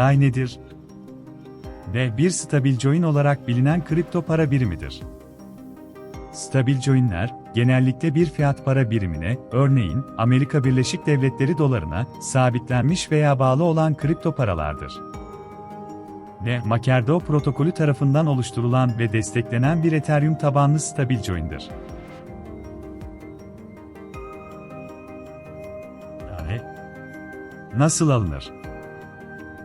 DAI nedir? ve bir stabil coin olarak bilinen kripto para birimidir. Stabil coinler, genellikle bir fiyat para birimine, örneğin Amerika Birleşik Devletleri dolarına, sabitlenmiş veya bağlı olan kripto paralardır. Ve MakerDAO protokolü tarafından oluşturulan ve desteklenen bir Ethereum tabanlı stabil coin'dir. Yani, Nasıl alınır?